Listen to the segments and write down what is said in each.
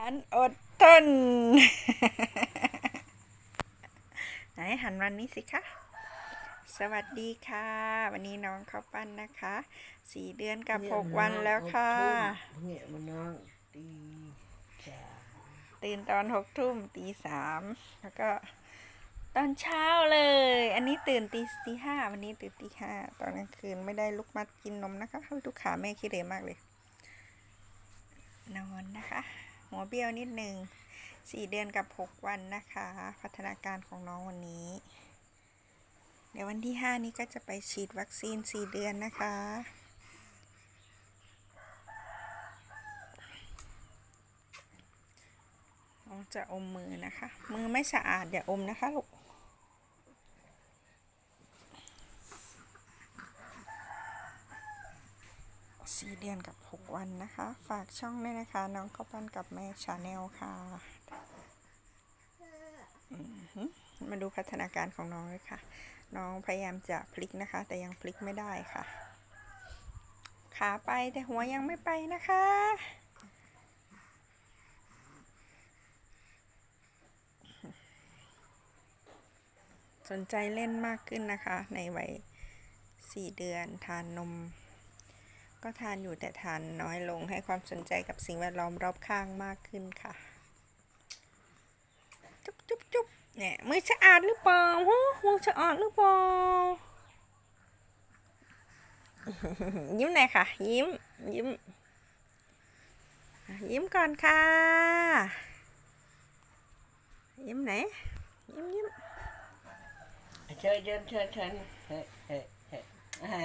อันอดทน ไหนหันวันนี้สิคะ สวัสดีค่ะ วันนี้น้องข้าวปั้นนะคะ สี่เดือนกับหกวันแล้วค่ะ เนี่ยมันน้องตีจ้าตื่นตอนหกทุ่มตีสามแล้วก็ตอนเช้าเลย อันนี้ตื่นตีตีห้าวันนี้ตื่นตีห้าตอนกลางคืนไม่ได้ลุกมากินนมนะคะเขาดูขาแม่ขี้เหร่มากเลย นอนนะคะ หัวเบี้ยวนิดนึงสี่เดือนกับหกวันนะคะ พัฒนาการของน้องวันนี้ เดี๋ยววันที่ห้านี้ก็จะไปฉีดวัคซีนสี่เดือนนะคะ น้องจะอมมือนะคะ มือไม่สะอาดอย่าอมนะคะลูก สี่เดือนกับหกวันนะคะ ฝากช่องด้วยนะคะ น้องข้าวปั้นกับแม่ชาแนลค่ะมาดูพัฒนาการของน้องเลยค่ะ น้องพยายามจะพลิกนะคะ แต่ยังพลิกไม่ได้ค่ะ ขาไปแต่หัวยังไม่ไปนะคะ สนใจเล่นมากขึ้นนะคะ ในวัยสี่เดือนทานนม ก็ทานอยู่แต่ทานน้อยลงให้ความสนใจกับสิ่งแวดล้อมรอบข้างมากขึ้นค่ะ จุ๊บจุ๊บจุ๊บเนี่ยมือสะอาดหรือเปล่าหูมือสะอาดหรือเปล่ายิ้มหน่อยค่ะ ยิ้ม ยิ้ม ยิ้มก่อนค่ะ ยิ้มไหน ยิ้มยิ้มเชิญเชิญเชิญเชิญเฮ้ยเฮ้ยเฮ้ยอ่า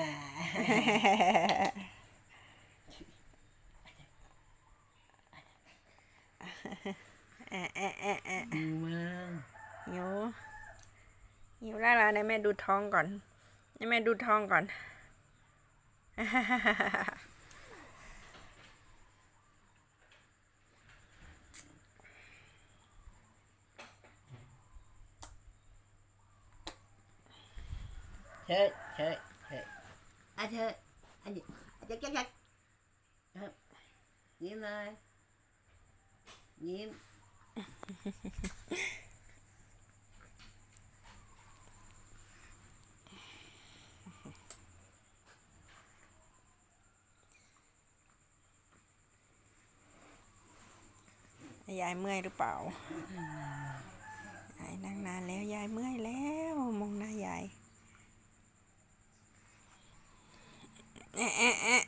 แอะแอะแอะแอะ ดีมาก หิว หิวแล้วล่ะให้แม่ดูท้องก่อนให้แม่ดูท้องก่อน เชิญเชิญเชิญอะเชิญอันนี้ยักยักยักครับยิ้มเลยยิ้ม ยายเมื่อยหรือเปล่ายายนั่งนานแล้วยายเมื่อยแล้วมองหน้ายายแอะแอะแอะ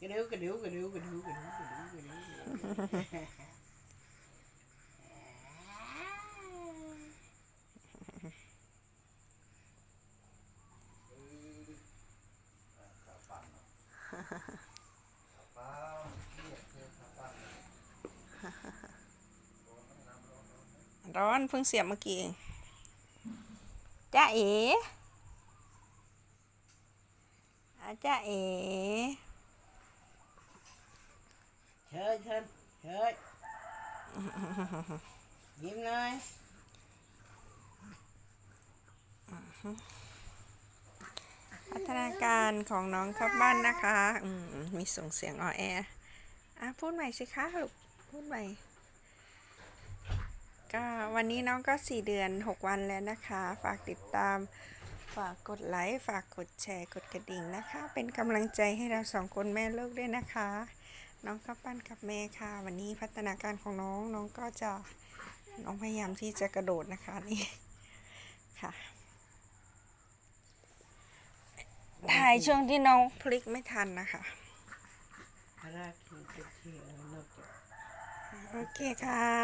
กระเดียวกระเดียวกระเดียวกระเดียวกระเดียวกระเดียว ระเดียวกระเดียวร้อนเพิ่งเสียบเมื่อกี้เองจ้าเอ๋อาจ้าเอ๋เชิญเชิญเชิญยิ้มเลยพั ฒนาการของน้องครับบ้านนะคะ อืมมีส่งเสียงออแออะพูดใหม่สิคะลูก พูดใหม่ ก็วันนี้น้องก็สี่เดือนหกวันแล้วนะคะ ฝากติดตาม ฝากกดไลค์ ฝากกดแชร์ กดกระดิ่งนะคะ เป็นกำลังใจให้เราสองคนแม่ลูกด้วยนะคะ น้องข้าวปั้นกับแม่ค่ะ วันนี้พัฒนาการของน้อง น้องก็จะ น้องพยายามที่จะกระโดดนะคะนี่ ค่ะ ถ่ายช่วงที่น้องพลิกไม่ทันนะคะ พระราชคือเที่ยวนอกจาก โอเคค่ะ